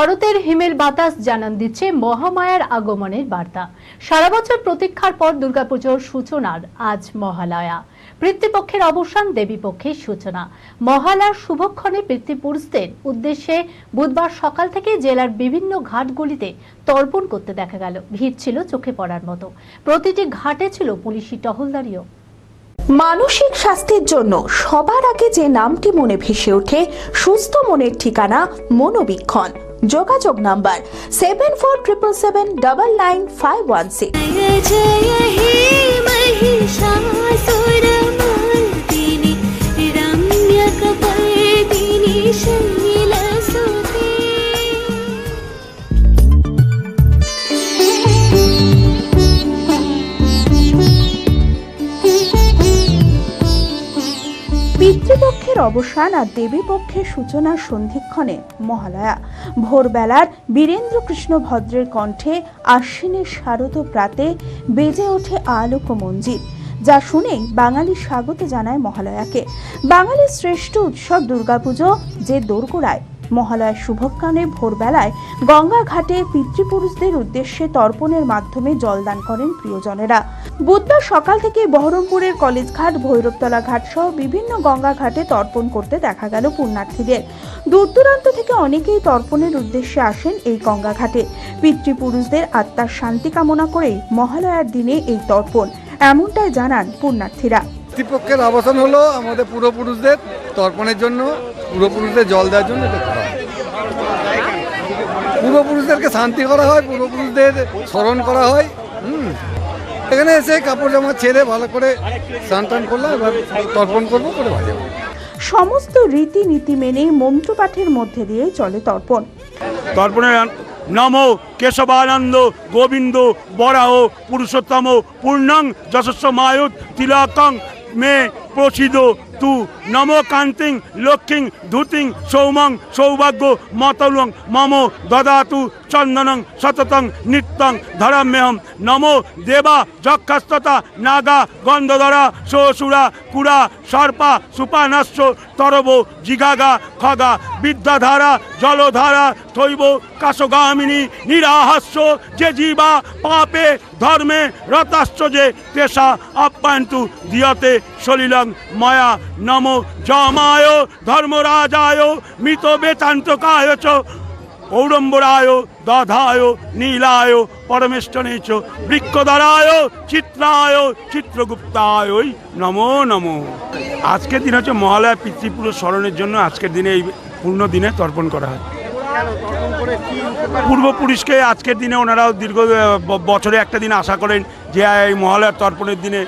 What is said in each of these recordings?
শরতের হিমেল বাতাস জানান দিচ্ছে মহামায়ার আগমনের বার্তা। সারা বছর প্রতীক্ষার পর দুর্গাপুজোর সূচনার আজ মহালয়া। পিতৃপক্ষের অবসান দেবীপক্ষের সূচনা। মহালয়ার শুভক্ষণে পিতৃপুরুষদের উদ্দেশ্যে বুধবার সকাল থেকে জেলার বিভিন্ন ঘাটগুলিতে তর্পণ করতে দেখা গেল। ভিড় ছিল চোখে পড়ার মতো। প্রতিটি ঘাটে ছিল পুলিশি টহলদারিও। মানসিক স্বাস্থ্যের জন্য সবার আগে যে নামটি মনে ভেসে ওঠে, সুস্থ মনের ঠিকানা মনোবীক্ষণ। যোগাযোগ number seven four triple seven double nine five one six পিতৃপক্ষের অবসান আর দেবী পক্ষের সূচনার সন্ধিক্ষণে মহালয়া। ভোরবেলার বীরেন্দ্র কৃষ্ণ ভদ্রের কণ্ঠে আশ্বিনের শারদ প্রাতে বেজে ওঠে আলোক মঞ্জিল যা শুনেই বাঙালি স্বাগত জানায় মহালয়াকে। বাঙালির শ্রেষ্ঠ উৎসব দুর্গাপুজো যে দোরগোড়ায় মহালয়ার শুভক্ষণে ভোরবেলায় গঙ্গা ঘাটে পিতৃপুরুষদের উদ্দেশ্যে তর্পণের মাধ্যমে জলদান করেন প্রিয়জনেরা। বুধবার সকাল থেকে বহরমপুরের কলেজঘাট ভৈরবতলা ঘাট সহ বিভিন্ন গঙ্গা ঘাটে তর্পণ করতে দেখা গেল পুণ্যার্থীদের। দূর দূরান্ত থেকে অনেকেই তর্পণের উদ্দেশ্যে আসেন এই গঙ্গা ঘাটে। পিতৃপুরুষদের আত্মার শান্তি কামনা করেই মহালয়ার দিনে এই তর্পণ, এমনটাই জানান পুণ্যার্থীরা। কর্তৃপক্ষের অবসান হলো আমাদের পূর্বপুরুষদের তর্পণের জন্য। পূর্বপুরুষদের জল দেওয়ার জন্য এটা করা হয়। পূর্বপুরুষদেরকে শান্তি করা হয় পূর্বপুরুষদের স্মরণ করা হয় হুম। এখানে এসে কাপড় জামা ছেড়ে ভালো করে স্নান টান করলাম এবার তর্পণ করব করে বাজে সমস্ত রীতিনীতি মেনে মন্ত্র পাঠের মধ্যে দিয়ে চলে তর্পণ। তর্পণে নম কেশবানন্দ গোবিন্দ বরাহ পুরুষোত্তম পূর্ণং যশস্ব মায়ুত তিলকং মে প্রসিদ তু নম কান্তিং, লক্ষ্মীং, ধুতিং, সৌমং, সৌভাগ্য মতলং মম, দদাতু, চন্দনং, সততং, নিত্যং, ধরাম্যহম, নম দেবা, যক্ষাস্ততা, নাগা, গন্ধধরা শ্বশুরা কুড়া, সর্পা, সুপানাস্য তরব জিগাগা খগা বিদ্যাধারা জলধারা থৈব কাশগামিনী নিরাহাস্য যে জীবা পাপে ধর্মে রতাশ্চ যে তেষা আপ্যায়ন্তু দিয়তে সলিলং মায়া নম জমায় ধর্মরাজায় মৃত বেতান্তকায় চ ঔড়ম্বরায়, দধায়, নীলায় পরমেষ্টনে চ বৃক্ষধরায় চিত্রায়, চিত্রগুপ্তায় নমো নমো। আজকের দিন হচ্ছে মহালয়া পিতৃপুরুষ স্মরণের জন্য আজকের দিনে এই পূর্ণ দিনে তর্পণ করা হয়। পূর্বপুরুষকে আজকের দিনে ওনারাও দীর্ঘ বছরে একটা দিন আশা করেন যে, এই মহালয়ার তর্পণের দিনে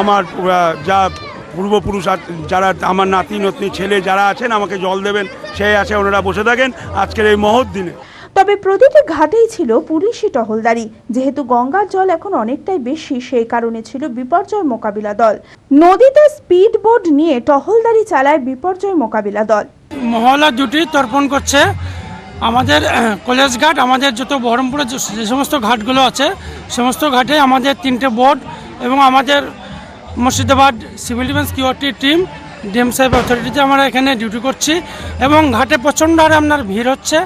আমার যা পূর্বপুরুষ আর যারা আমার নাতি নতনি ছেলে যারা আছেন আমাকে জল দেবেন সেই আছে ওনারা বসে থাকেন আজকের এই মহৎ দিনে। তবে প্রতিটি ঘাটেই ছিল পুলিশি টহলদারি। যেহেতু গঙ্গার জল এখন অনেকটাই বেশি সেই কারণে ছিল বিপর্যয় মোকাবিলা দল। নদীতে স্পিড বোট নিয়ে টহলদারি চালায় বিপর্যয় মোকাবিলা দল। মহলা দুটি তর্পণ করছে। আমাদের কলেজ ঘাট আমাদের যত বহরমপুরের যে যে সমস্ত ঘাটগুলো আছে সমস্ত ঘাটে আমাদের তিনটে বোর্ড এবং আমাদের Murshidabad civil defence QRT team, DM সাহেব অথরিটিতে আমরা এখানে ডিউটি করছি এবং ঘাটে প্রচণ্ড হারে আপনার ভিড় হচ্ছে।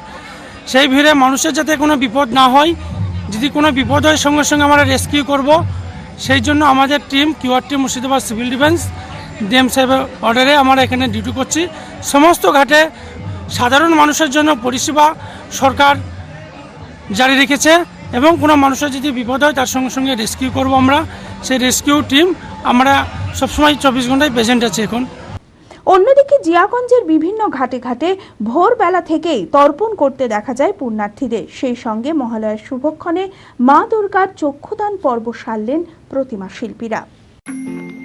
সেই ভিড়ে মানুষের যাতে কোনো বিপদ না হয়, যদি কোনো বিপদ হয় সঙ্গে সঙ্গে আমরা রেস্কিউ করব। সেই জন্য আমাদের team QRT Murshidabad civil defence, DM সাহেবের অর্ডারে আমরা এখানে ডিউটি করছি। সমস্ত ঘাটে সাধারণ মানুষের জন্য পরিষেবা সরকার জারি রেখেছে। এবং কোনো মানুষের যদি বিপদ হয়, তার সঙ্গে সঙ্গে রেস্কিউ করব আমরা। সেই রেস্কিউ টিম আমরা সবসময় চব্বিশ ঘন্টায় প্রেজেন্ট আছি এখন। অন্যদিকে জিয়াগঞ্জের বিভিন্ন ঘাটে ঘাটে ভোরবেলা থেকেই তর্পণ করতে দেখা যায় পুণ্যার্থীদের। সেই সঙ্গে মহালয়ার শুভক্ষণে মা দুর্গার চক্ষুদান পর্ব সারলেন প্রতিমা শিল্পীরা।